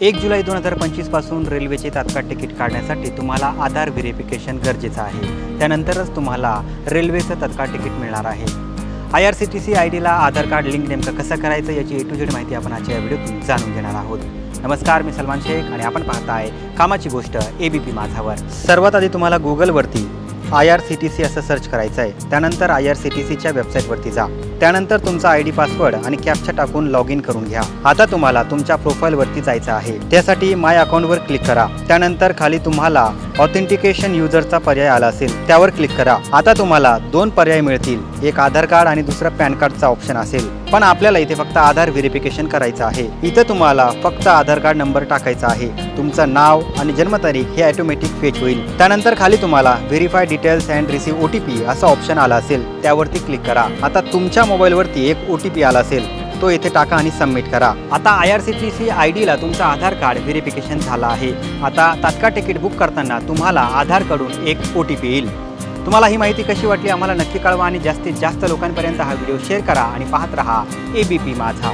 एक जुलै दोन हजार पंचवीसपासून रेल्वेचे तात्काळ तिकीट काढण्यासाठी तुम्हाला आधार व्हेरिफिकेशन गरजेचं आहे. त्यानंतरच तुम्हाला रेल्वेचं तात्काळ तिकीट मिळणार आहे. I R C T C I Dila Aadhaar card link नेमकं कसं करायचं याची ए टू झेड माहिती आपण आजच्या व्हिडिओतून जाणून घेणार आहोत. नमस्कार मी सलमान शेख आणि आपण पाहताय कामाची गोष्ट ए बी पी माझावर. सर्वात आधी तुम्हाला गुगलवरती I R C T C असं सर्च करायचं आहे त्यानंतर आय आर सी टी सीच्या वेबसाईटवरती जा. त्यानंतर तुमचा आय डी पासवर्ड आणि कॅप्चा टाकून लॉग इन करून घ्या. आता तुम्हाला तुमच्या प्रोफाईलवरती जायचं आहे. त्यासाठी माय अकाउंटवर क्लिक करा. त्यानंतर खाली तुम्हाला ऑथेंटिकेशन युजरचा पर्याय आला असेल त्यावर क्लिक करा. आता तुम्हाला दोन पर्याय मिळतील. एक आधार कार्ड आणि दुसरं पॅन कार्डचा ऑप्शन असेल. पण आपल्याला इथे फक्त आधार व्हेरिफिकेशन करायचं आहे. इथं तुम्हाला फक्त आधार कार्ड नंबर टाकायचा आहे. तुमचं नाव आणि जन्मतारीख हे ऑटोमॅटिक फेच होईल. त्यानंतर खाली तुम्हाला verify details and receive O T P असं ऑप्शन आला असेल. त्यावरती क्लिक करा. आता तुमच्या मोबाईलवरती एक ओ टी पी आला असेल. तो येथे टाका आणि सबमिट करा. आता I R C T C I डीला तुमचा आधार कार्ड व्हेरिफिकेशन झालं आहे. आता तात्काळ तिकीट बुक करताना तुम्हाला आधारकडून एक ओ टी पी येईल. तुम्हाला ही माहिती कशी वाटली आम्हाला नक्की कळवा आणि जास्तीत जास्त लोकांपर्यंत हा व्हिडिओ शेअर करा आणि पाहत रहा ए बी पी माझा.